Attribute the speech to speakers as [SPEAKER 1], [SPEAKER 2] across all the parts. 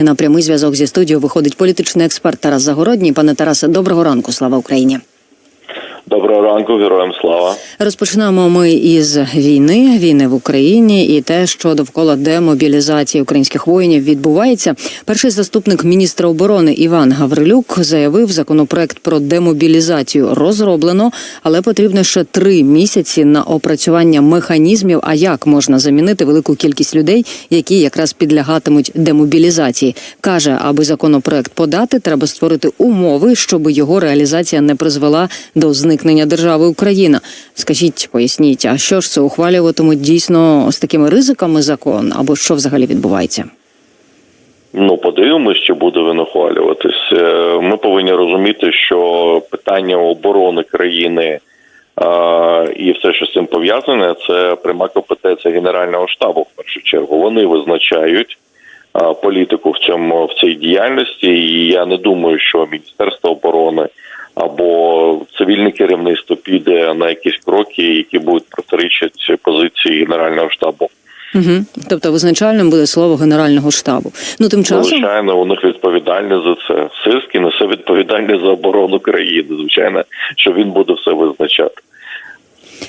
[SPEAKER 1] На прямий зв'язок зі студією виходить політичний експерт Тарас Загородній. Пане Тарасе, доброго ранку. Слава Україні.
[SPEAKER 2] Доброго ранку, героям слава.
[SPEAKER 1] Розпочнемо ми із війни, війни в Україні і те, що довкола демобілізації українських воїнів відбувається. Перший заступник міністра оборони Іван Гаврилюк заявив, законопроект про демобілізацію розроблено, але потрібно ще три місяці на опрацювання механізмів. А як можна замінити велику кількість людей, які якраз підлягатимуть демобілізації? каже, аби законопроект подати, треба створити умови, щоб його реалізація не призвела до зникнення держави Україна. Скажіть, поясніть, а що ж це ухвалюватимуть дійсно з такими ризиками закон, або що взагалі відбувається?
[SPEAKER 2] Ну, подивимось, що буде він ухвалюватись. Е, Ми повинні розуміти, що питання оборони країни е, і все, що з цим пов'язане, це пряма компетенція Генерального штабу. В першу чергу вони визначають політику в цьому в цій діяльності. І я не думаю, що Міністерство оборони або цивільне керівництво піде на якісь кроки, які будуть протирічати позиції Генерального штабу.
[SPEAKER 1] Угу. Тобто визначальним буде слово Генерального штабу. Ну тим часом
[SPEAKER 2] Звичайно, у них відповідальність за це. Сирський несе відповідальність за оборону країни. Звичайно, що він буде все визначати.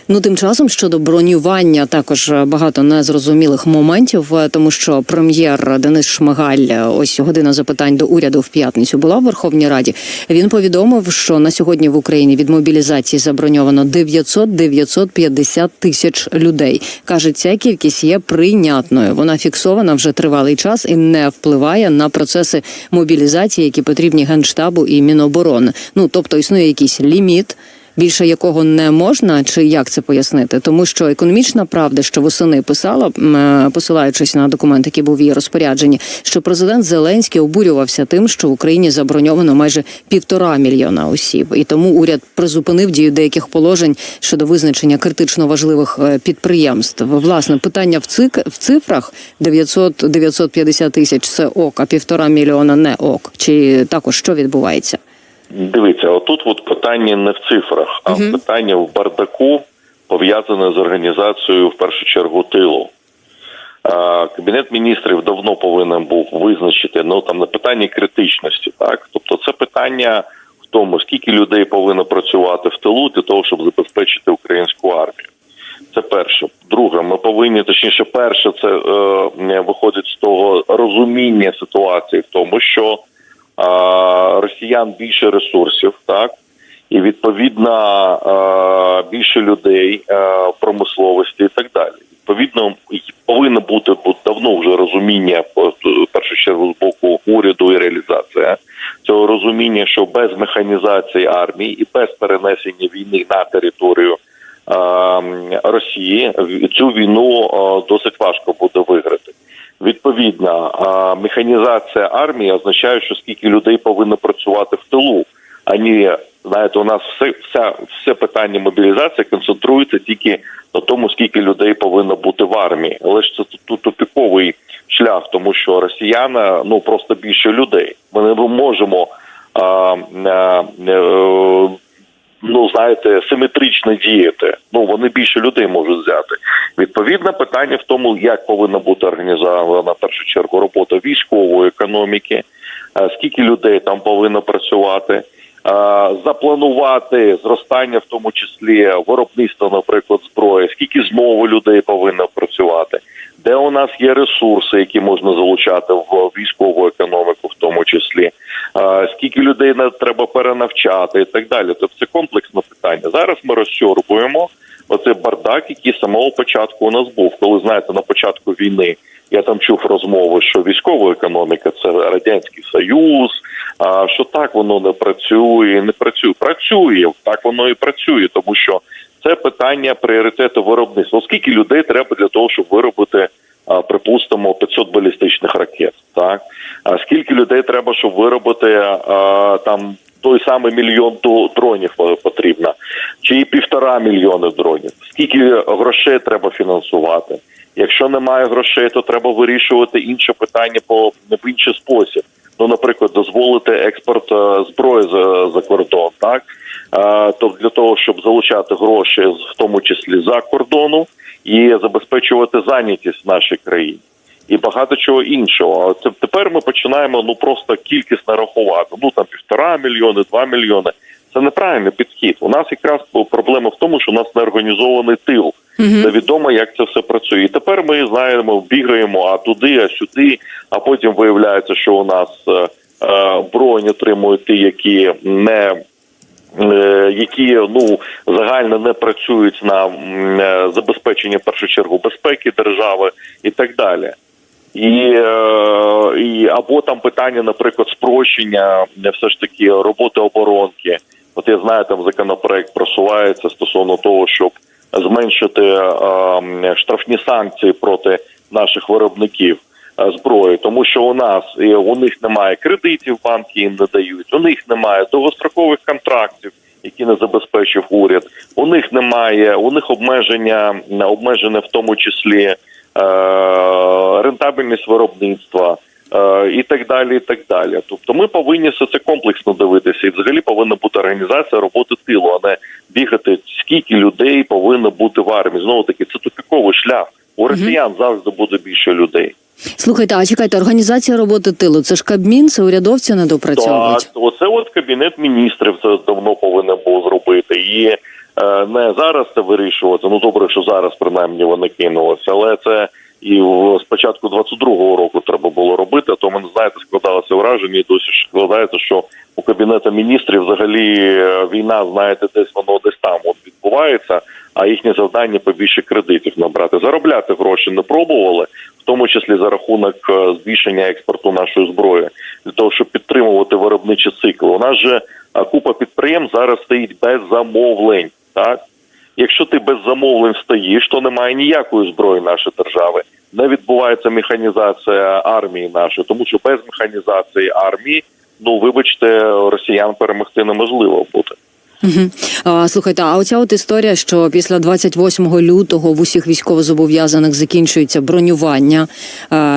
[SPEAKER 1] Ну, тим часом щодо бронювання також багато незрозумілих моментів, е, тому що прем'єр Денис Шмигаль, е, ось година запитань до уряду в п'ятницю була в Верховній Раді. Він повідомив, що на сьогодні в Україні від мобілізації заброньовано 900-950 тисяч людей. каже, ця кількість є прийнятною. Вона фіксована вже тривалий час і не впливає на процеси мобілізації, які потрібні генштабу і міноборони. Ну тобто існує якийсь ліміт більше якого не можна, чи як це пояснити? Тому що економічна правда, що восени писала, е, посилаючись на документ, який був в її розпорядженні, що президент Зеленський обурювався тим, що в Україні заброньовано майже півтора мільйона осіб, і тому уряд призупинив дію деяких положень щодо визначення критично важливих е, підприємств. Власне, питання в цик в цифрах 900-950 тисяч це ок, а півтора мільйона не ок. Чи також що відбувається?
[SPEAKER 2] Дивіться, отут от питання не в цифрах, а
[SPEAKER 1] Мгм.
[SPEAKER 2] питання в бардаку пов'язане з організацією в першу чергу тилу. Кабінет міністрів давно повинен був визначити ну там на питанні критичності, так тобто це питання в тому, скільки людей повинно працювати в тилу для того, щоб забезпечити українську армію. Це перше. Друге, ми повинні точніше, перше, це е, виходить з того розуміння ситуації в тому, що росіян більше ресурсів, так і відповідно більше людей промисловості і так далі. Відповідно, повинно бути давно вже розуміння в першу чергу з боку уряду і реалізація цього розуміння, що без механізації армії і без перенесення війни на територію е, Росії цю війну е, досить важко буде виграти. Відповідно, е, механізація армії означає, що скільки людей повинно працювати в тилу, а не знаєте, у нас все вся все питання мобілізації концентрується тільки на тому, скільки людей повинно бути в армії. Але ж це тут тупіковий шлях, тому що росіяни ну просто більше людей. Ми не можемо. А, а, е, ну знаєте, симетрично діяти. Ну вони більше людей можуть взяти. Відповідно, питання в тому, як повинна бути організована в першу чергу робота військової економіки, е, скільки людей там повинно працювати. е, Запланувати зростання, в тому числі виробництва, наприклад, зброї, скільки знову людей повинно працювати, де у нас є ресурси, які можна залучати в військову економіку, в тому числі, скільки людей треба перенавчати і так далі. Тобто це комплексне питання. Зараз ми розчорбуємо оцей бардак, який з самого початку у нас був. Коли знаєте, на початку війни я там чув розмови, що військова економіка це радянський союз. А що так воно не працює, не працює. Працює так, воно і працює, тому що це питання пріоритету виробництва. Скільки людей треба для того, щоб виробити, припустимо, 500 балістичних ракет? Так а скільки людей треба, щоб виробити а, там той самий мільйон дронів е, потрібно, чи півтора мільйони дронів? Скільки грошей треба фінансувати? Якщо немає грошей, то треба вирішувати інше питання по в інший спосіб. Ну, наприклад, дозволити експорт е, зброї за, за кордон, так Е, то для того, щоб залучати гроші, в тому числі за кордону, і забезпечувати зайнятість в нашій країні. І багато чого іншого. Це тепер ми починаємо ну просто кількісно рахувати. Ну там півтора мільйони, два мільйони. Це неправильний підхід. У нас якраз проблема в тому, що у нас не організований тил. Невідомо, як це все працює. І тепер ми знаємо, бігаємо а туди, а сюди. А потім виявляється, що у нас е, е, бронь отримують ті, які не е, які ну загально не працюють на е, забезпечення в першу чергу безпеки держави і так далі. І, е, і або там питання, наприклад, спрощення е, все ж таки роботи оборонки. От я знаю, там законопроект просувається стосовно того, щоб зменшити е, штрафні санкції проти наших виробників е, зброї, тому що у нас у них немає кредитів, банки їм не дають. У них немає довгострокових контрактів, які не забезпечив уряд. У них немає, у них обмеження обмежене в тому числі рентабельність виробництва. е, І так далі, і так далі. Тобто, ми повинні все це комплексно дивитися, і взагалі повинна бути організація роботи тилу, а не бігати скільки людей повинно бути в армії. Знову таки, це тупіковий шлях. У росіян завжди буде більше людей.
[SPEAKER 1] Слухайте, а чекайте, організація роботи тилу це ж Кабмін, це урядовці не допрацьовують.
[SPEAKER 2] Так, оце от кабінет міністрів це давно повинен був зробити. І е, не зараз це вирішувати. Ну добре, що зараз принаймні вони кинулися, але це і спочатку 22-го року треба було робити. То мене знаєте, складалося враження, і досі складається, що у кабінету міністрів взагалі е, війна, знаєте, десь воно десь там от відбувається. А їхнє завдання побільше кредитів набрати. Заробляти гроші не пробували, в тому числі за рахунок е, збільшення експорту нашої зброї, для того, щоб підтримувати виробничі цикли. У нас же е, купа підприємств зараз стоїть без замовлень. Так, якщо ти без замовлень стоїш, то немає ніякої зброї нашої держави. Не відбувається механізація армії нашої, тому що без механізації армії, ну вибачте, росіян перемогти неможливо буде.
[SPEAKER 1] Слухайте, а оця от історія, що після 28 лютого в усіх військовозобов'язаних закінчується бронювання.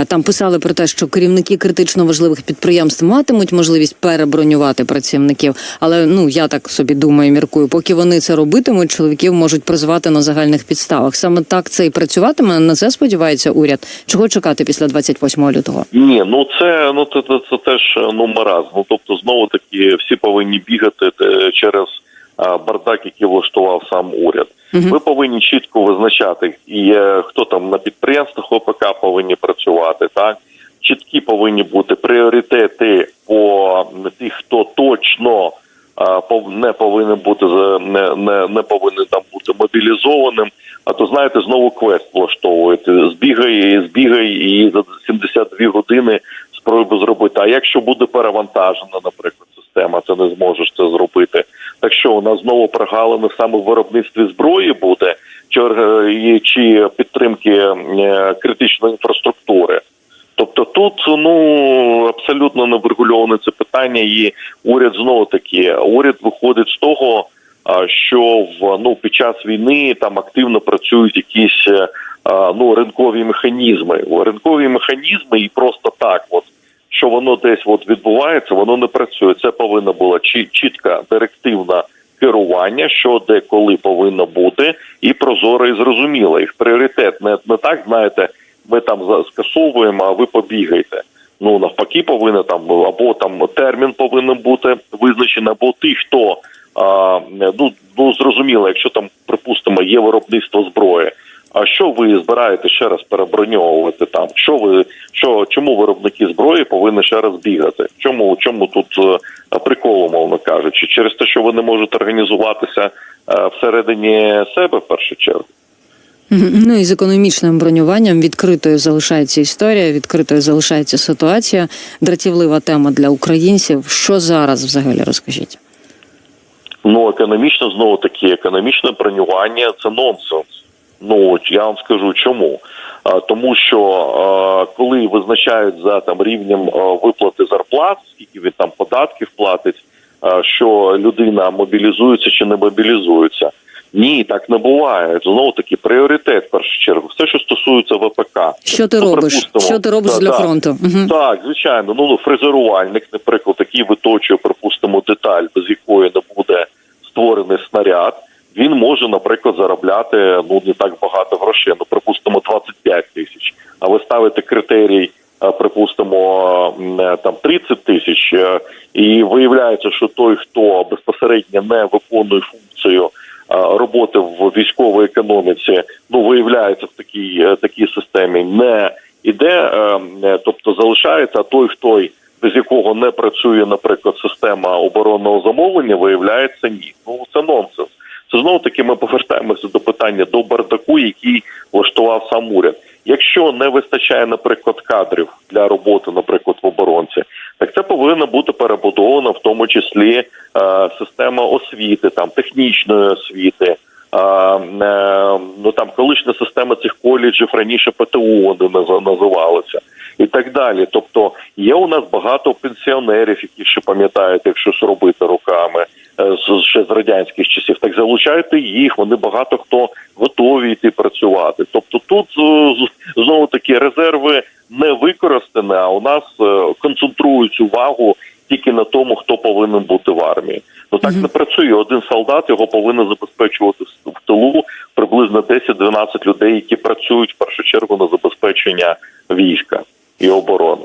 [SPEAKER 1] Там писали про те, що керівники критично важливих підприємств матимуть можливість перебронювати працівників. Але ну я так собі думаю, міркую, поки вони це робитимуть, чоловіків можуть призвати на загальних підставах. Саме так це і працюватиме. На це сподівається уряд. Чого чекати після 28 лютого?
[SPEAKER 2] Ні, ну це ну це, це, це теж ну маразм. Ну тобто, знову таки всі повинні бігати через а, бардак, який влаштував сам уряд. Ми повинні чітко визначати, і е, хто там на підприємствах ОПК повинні працювати, так чіткі повинні бути пріоритети по тих, хто точно не повинен бути не, не, не повинен там бути мобілізованим. А то знаєте, знову квест влаштовуєте. Збігай, збігай і за 72 години спробуй зробити. А якщо буде перевантажена, наприклад, система, ти не зможеш це що у нас знову прогалини саме в виробництві зброї буде, чи, чи підтримки е, критичної інфраструктури. Тобто тут ну абсолютно не врегульоване це питання, і уряд знову таки уряд виходить з того, що в ну під час війни там активно працюють якісь е, ну ринкові механізми. Ринкові механізми і просто так, от що воно десь от відбувається, воно не працює. Це повинна була чі- чітка директивна керування, що де коли повинно бути, і прозоро і зрозуміло. В пріоритет не, не так, знаєте, ми там скасовуємо, а ви побігайте. Ну навпаки, повинно там або там термін повинен бути визначений, або ті, хто а, ну, ну зрозуміло, якщо там припустимо є виробництво зброї. А що ви збираєте ще раз переброньовувати там? Що ви що чому виробники зброї повинні ще раз бігати? Чому чому тут е, прикол, мовно кажучи, через те, що ви не можете організуватися е, всередині себе в першу чергу?
[SPEAKER 1] Ну і з економічним бронюванням відкритою залишається історія, відкритою залишається ситуація. Дратівлива тема для українців. Що зараз взагалі розкажіть?
[SPEAKER 2] Ну, економічно знову таки, економічне бронювання це нонсенс. Ну от я вам скажу чому. Тому що коли визначають за там рівнем виплати зарплат, скільки він там податків платить, що людина мобілізується чи не мобілізується. Ні, так не буває. Знову таки пріоритет в першу чергу. Все, що стосується ВПК.
[SPEAKER 1] Що ти
[SPEAKER 2] Ну,
[SPEAKER 1] робиш? Що ти робиш
[SPEAKER 2] да,
[SPEAKER 1] для
[SPEAKER 2] да.
[SPEAKER 1] фронту? Угу.
[SPEAKER 2] Так, звичайно. Ну, ну фрезерувальник, наприклад, який виточує, припустимо, деталь, без якої не буде створений снаряд. Він може, наприклад, заробляти ну не так багато грошей. Ну, припустимо, 25 тисяч. а ви ставите критерій, е, припустимо, е, там 30 тисяч, е, і виявляється, що той, хто безпосередньо не виконує функцію. Роботи в військовій економіці ну виявляється в такій такій системі не іде, тобто залишається, а той, хто без якого не працює, наприклад, система оборонного замовлення, виявляється ні. Ну це нонсенс. Знову таки ми повертаємося до питання до бардаку, який влаштував сам уряд. Якщо не вистачає, наприклад, кадрів для роботи, наприклад, в оборонці, так це повинна бути перебудована в тому числі е, система освіти, там технічної освіти. Е, ну там колишня система цих коледжів раніше ПТУ вони наз- називалися і так далі. Тобто є у нас багато пенсіонерів, які ще пам'ятають, як щось робити руками е, з ще з радянських часів. Так залучайте їх. Вони багато хто готові йти працювати. Тобто, тут е, знову таки резерви не використані, а у нас концентрують увагу тільки на тому, хто повинен бути в армії. Ну так не працює. Один солдат його повинен забезпечувати в тилу приблизно 10-12 людей, які працюють в першу чергу на забезпечення війська і оборони.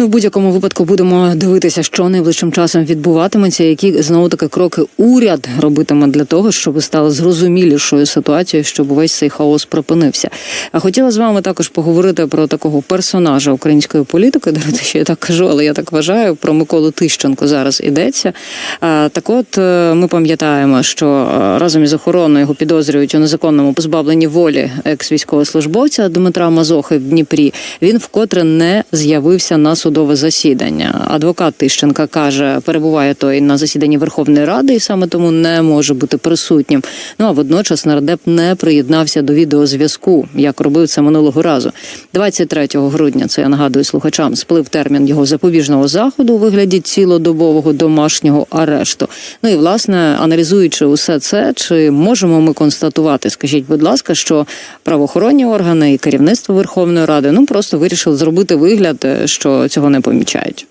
[SPEAKER 1] Ну, в будь-якому випадку будемо дивитися, що найближчим часом відбуватиметься, які знову таки кроки уряд робитиме для того, щоб стало зрозумілішою ситуацією, щоб увесь цей хаос припинився. А хотіла з вами також поговорити про такого персонажа української політики. Даруйте, що я так кажу, але я так вважаю. Про Миколу Тищенко зараз ідеться. Так, от е, ми пам'ятаємо, що е, разом із охороною його підозрюють у незаконному позбавленні волі екс-військовослужбовця Дмитра Мазохи в Дніпрі. Він вкотре не з'явився на судове засідання. Адвокат Тищенка каже, перебуває той на засіданні Верховної Ради і саме тому не може бути присутнім. Ну а водночас нардеп не приєднався до відеозв'язку, як робив це минулого разу. 23 грудня, це я нагадую слухачам, сплив термін його запобіжного заходу у вигляді цілодобового домашнього арешту. Ну і власне аналізуючи усе це, чи можемо ми констатувати, скажіть, будь ласка, що правоохоронні органи і керівництво Верховної Ради ну просто вирішили зробити вигляд, е, що цього не помічають.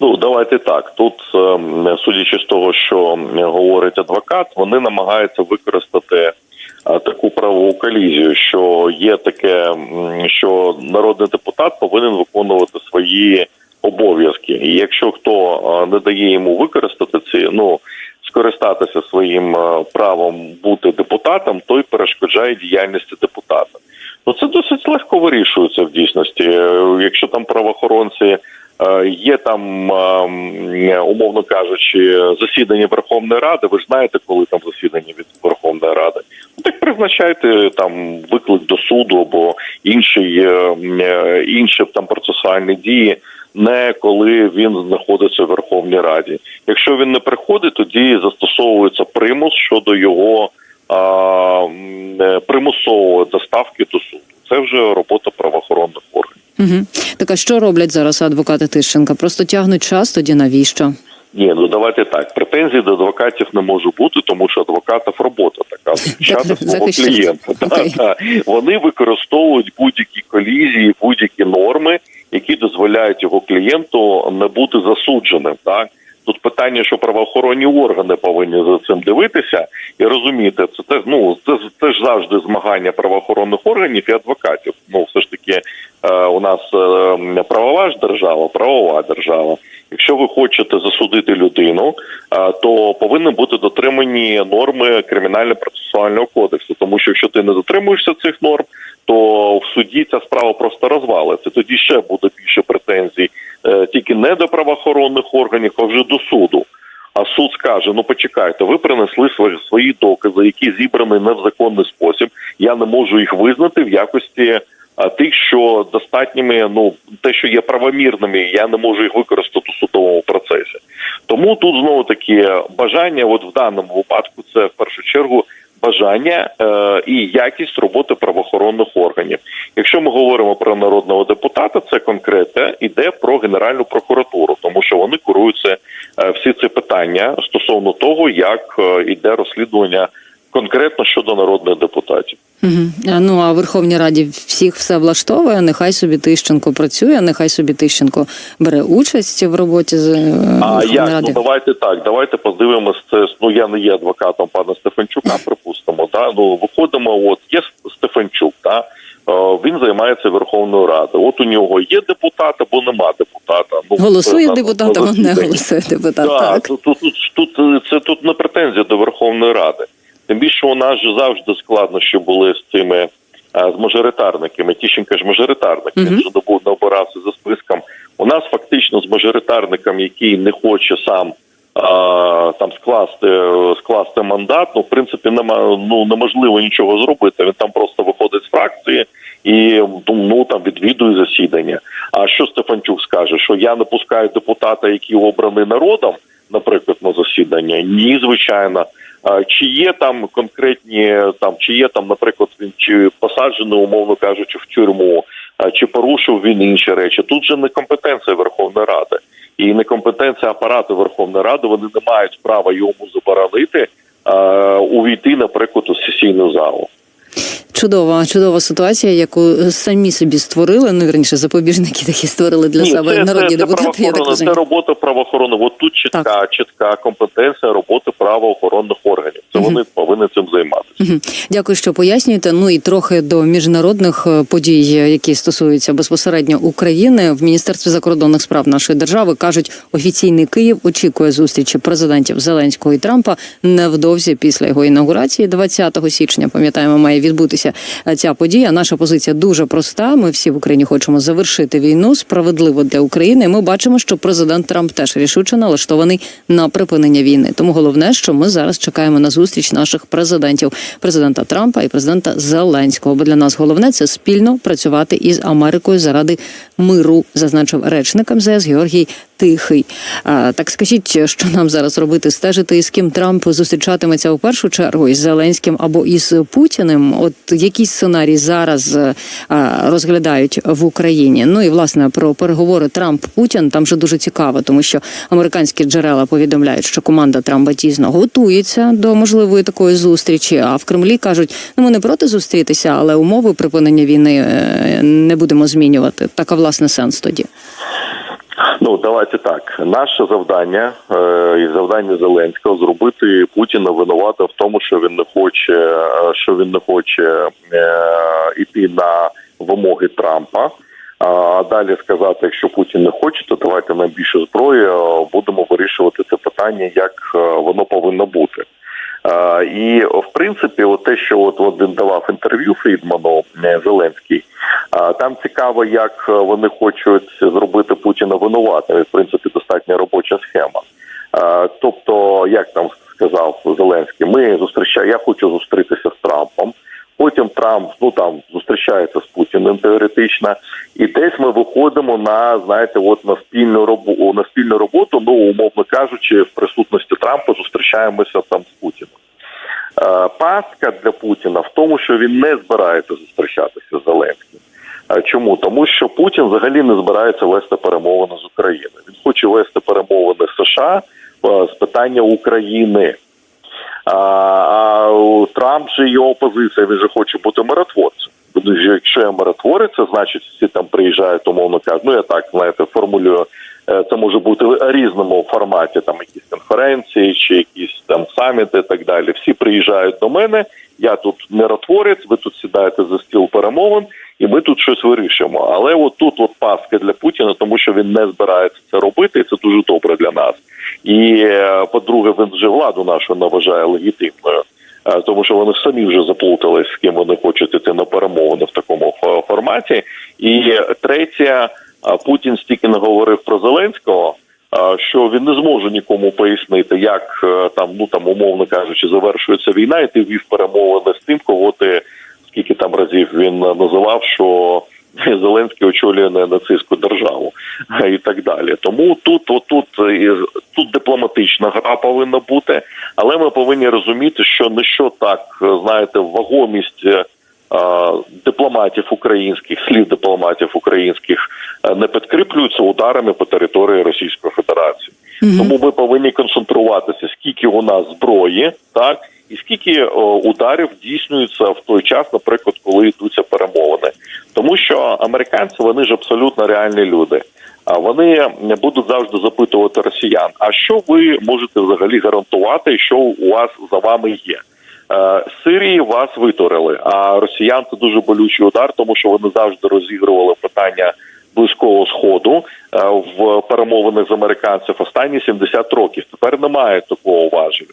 [SPEAKER 2] Ну давайте так. Тут, ем, судячи з того, що говорить адвокат, вони намагаються використати е, таку правову колізію, що є таке, що народний депутат повинен виконувати свої обов'язки. І якщо хто е, не дає йому використати ці, ну скористатися своїм е, правом бути депутатом, той перешкоджає діяльності депутата. Ну це досить легко вирішується в дійсності. Е, Якщо там правоохоронці е, є там, е, умовно кажучи, засідання Верховної Ради, ви ж знаєте, коли там засідання від Верховної Ради. Ну так призначайте там виклик до суду або інші, е, е, інші там процесуальні дії. Не коли він знаходиться в Верховній Раді. Якщо він не приходить, тоді застосовується примус щодо його а, е, примусової доставки до суду. Це вже робота правоохоронних.
[SPEAKER 1] Угу. Так а що роблять зараз адвокати Тищенка? Просто тягнуть час тоді навіщо?
[SPEAKER 2] Ні, ну давайте так. Претензій до адвокатів не може бути, тому що адвокатів робота така захищати свого клієнта. Да,
[SPEAKER 1] Окей.
[SPEAKER 2] да. Вони використовують будь-які колізії, будь-які норми, які дозволяють його клієнту не бути засудженим. Так тут питання, що правоохоронні органи повинні за цим дивитися і розуміти, це теж ну це, це ж завжди змагання правоохоронних органів і адвокатів. Ну все ж таки у нас е, правова ж держава, правова держава. Якщо ви хочете засудити людину, е, то повинні бути дотримані норми кримінально-процесуального кодексу. Тому що якщо ти не дотримуєшся цих норм, то в суді ця справа просто розвалиться. Тоді ще буде більше претензій е, тільки не до правоохоронних органів, а вже до суду. А суд скаже: ну почекайте, ви принесли свої свої докази, які зібрані не в законний спосіб. Я не можу їх визнати в якості тих, що достатніми, ну те, що є правомірними, я не можу їх використати у судовому процесі. Тому тут знову таки бажання, от в даному випадку, це в першу чергу бажання е, і якість роботи правоохоронних органів. Якщо ми говоримо про народного депутата, це конкретно йде про Генеральну прокуратуру, тому що вони куруються е, всі ці питання стосовно того, як е, йде розслідування конкретно щодо народних депутатів.
[SPEAKER 1] Угу. Ну а в Верховній Раді всіх все влаштовує. Нехай собі Тищенко працює, нехай собі Тищенко бере участь в роботі з е,
[SPEAKER 2] А як?
[SPEAKER 1] Ради.
[SPEAKER 2] Ну давайте так. Давайте подивимось це. Ну я не є адвокатом пана Стефанчука, припустимо. Да? Ну виходимо. От є Стефанчук, да? Е, він займається Верховною Радою. От у нього є депутат або нема депутата. Ну
[SPEAKER 1] Голосує
[SPEAKER 2] це, на-
[SPEAKER 1] депутат, або не голосує депутат.
[SPEAKER 2] Да,
[SPEAKER 1] Так.
[SPEAKER 2] Тут, тут, тут це тут не претензія до Верховної Ради. Тим більше у нас же завжди складно, що були з цими а, з мажоритарниками. Тіщенка ж мажоритарник, він же не обирався за списком. У нас фактично з мажоритарником, який не хоче сам а, там скласти скласти мандат, ну в принципі нема ну неможливо нічого зробити. Він там просто виходить з фракції і ну там відвідує засідання. А що Стефанчук скаже? Що я не пускаю депутата, який обраний народом, наприклад, на засідання? Ні, звичайно. Чи є там конкретні там, чи є там, наприклад, він чи посаджений, умовно кажучи, в тюрму, чи порушив він інші речі? Тут же не компетенція Верховної Ради і не компетенція апарату Верховної Ради. Вони не мають права йому заборонити увійти, наприклад, у сесійну залу.
[SPEAKER 1] Чудова, чудова ситуація, яку самі собі створили. Ну вірніше, запобіжники такі створили для
[SPEAKER 2] Ні,
[SPEAKER 1] себе
[SPEAKER 2] це,
[SPEAKER 1] народні
[SPEAKER 2] це, це.
[SPEAKER 1] Я так
[SPEAKER 2] це робота правоохоронних. От тут чітка,
[SPEAKER 1] Так.
[SPEAKER 2] чітка компетенція роботи правоохоронних органів. Це
[SPEAKER 1] Мгм.
[SPEAKER 2] вони повинні цим займатися.
[SPEAKER 1] Мгм. Дякую, що пояснюєте. Ну і трохи до міжнародних е, подій, які стосуються безпосередньо України. В міністерстві закордонних справ нашої держави кажуть, офіційний Київ очікує зустрічі президентів Зеленського і Трампа невдовзі після його інаугурації, 20 січня. Пам'ятаємо, має відбутися е, ця подія. Наша позиція дуже проста. Ми всі в Україні хочемо завершити війну справедливо для України. Ми бачимо, що президент Трамп теж рішуче налаштований на припинення війни. Тому головне, що ми зараз чекаємо на зустріч наших президентів, президента Трампа і президента Зеленського. Бо для нас головне це спільно працювати із Америкою заради миру, зазначив речник МЗС Георгій Тихий. Так скажіть, що нам зараз робити? Стежити з ким Трамп зустрічатиметься у першу чергу із Зеленським або із Путіним? От який сценарій зараз е, розглядають в Україні? Ну і власне про переговори Трамп Путін там же дуже цікаво, тому що американські джерела повідомляють, що команда Трампа тісно готується до можливої такої зустрічі. А в Кремлі кажуть, ну ми не проти зустрітися, але умови припинення війни е, не будемо змінювати. Така власне сенс тоді.
[SPEAKER 2] Ну давайте так. Наше завдання е, і завдання Зеленського зробити Путіна винуватим в тому, що він не хоче, е, що він не хоче е, іти на вимоги Трампа. А далі сказати, якщо Путін не хоче, то давайте нам більше зброї. е, Будемо вирішувати це питання, як е, воно повинно бути. І в принципі, от те, що от він давав інтерв'ю Фрідману е, Зеленський, там цікаво, як е, вони хочуть зробити Путіна винуватим. В принципі, достатньо робоча схема. Тобто, як там сказав Зеленський, ми зустрічаємо, я хочу зустрітися з Трампом. Потім Трамп ну там зустрічається з Путіним теоретично, і десь ми виходимо на знаєте, от на спільну роботу на спільну роботу. Ну умовно кажучи, в присутності Трампа зустрічаємося там з Путіним. Пастка для Путіна в тому, що він не збирається зустрічатися з Зеленським. Чому? Тому що Путін взагалі не збирається вести перемовини з Україною. Він хоче вести перемовини США е, з питання України. А, Трамп же його позиція, він же хоче бути миротворцем. Тому Якщо я миротворець, значить всі там приїжджають, умовно кажуть, ну я так знаєте, формулюю. Е, Це може бути в різному форматі, там якісь конференції чи якісь там саміти і так далі. Всі приїжджають до мене. Я тут миротворець, ви тут сідаєте за стіл перемовин, і ми тут щось вирішимо. Але от тут от паска для Путіна, тому що він не збирається це робити, і це дуже добре для нас. І е, по-друге, він вже владу нашу не вважає легітимною. Е, Тому що вони самі вже заплутались, з ким вони хочуть іти на перемовини в такому форматі. І третє, Путін стільки не говорив про Зеленського, е, що він не зможе нікому пояснити, як е, там, ну там умовно кажучи, завершується війна, і ти вів перемовини з тим, кого ти скільки там разів він називав, що Зеленський очолює не нацистську державу і так далі. Тому тут, отут, е, тут дипломатична гра повинна бути, але ми повинні розуміти, що не що так е, знаєте, вагомість. Е, е, Дипломатів українських слів дипломатів українських е, не підкріплюються ударами по території Російської Федерації.
[SPEAKER 1] Мгм.
[SPEAKER 2] Тому ми повинні концентруватися, скільки у нас зброї, так і скільки о, ударів дійснюється в той час, наприклад, коли йдуться перемовини, тому що американці вони ж абсолютно реальні люди. А вони будуть завжди запитувати росіян: а що ви можете взагалі гарантувати, що у вас за вами є? Е, Сирії вас витурили, а росіян це дуже болючий удар, тому що вони завжди розігрували питання близького сходу е, в перемовинах з американців останні 70 років. Тепер немає такого важелю.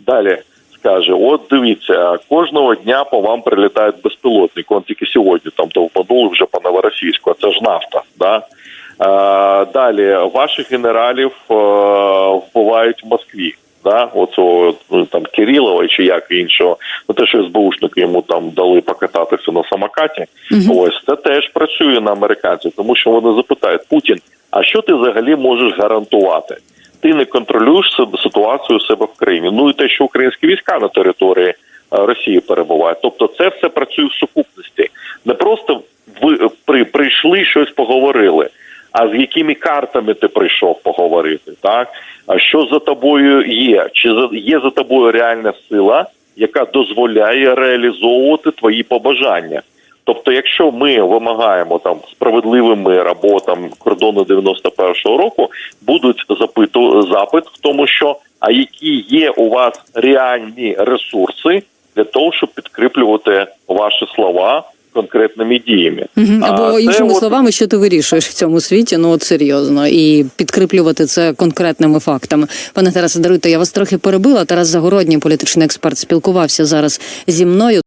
[SPEAKER 2] Далі скаже: от дивіться, кожного дня по вам прилітають безпілотники. Он тільки сьогодні там довбанули вже по новоросійську. Це ж нафта. Да? Е, далі ваших генералів вбивають в Москві. Да, оцього ну, там Кирилова чи як іншого, ну те, що СБУшники йому там дали покататися на самокаті. Ось це теж працює на американців, тому що вони запитають Путін: а що ти взагалі можеш гарантувати? Ти не контролюєш ситуацію у себе в країні. Ну і те, що українські війська на території е, Росії перебувають. Тобто, це все працює в сукупності. Не просто ви при прийшли щось поговорили. А з якими картами ти прийшов поговорити? Так а що за тобою є? Чи за- є за тобою реальна сила, яка дозволяє реалізовувати твої побажання? Тобто, якщо ми вимагаємо там справедливий мир або там кордони 91-го року, будуть запиту запит в тому, що а які є у вас реальні ресурси для того, щоб підкріплювати ваші слова конкретними діями,
[SPEAKER 1] Або
[SPEAKER 2] А
[SPEAKER 1] Або
[SPEAKER 2] це
[SPEAKER 1] іншими
[SPEAKER 2] от-
[SPEAKER 1] словами, що ти вирішуєш в цьому світі, ну от серйозно, і підкріплювати це конкретними фактами. Пане Тарасе, даруйте, я вас трохи перебила. Тарас Загородній, політичний експерт, спілкувався зараз зі мною.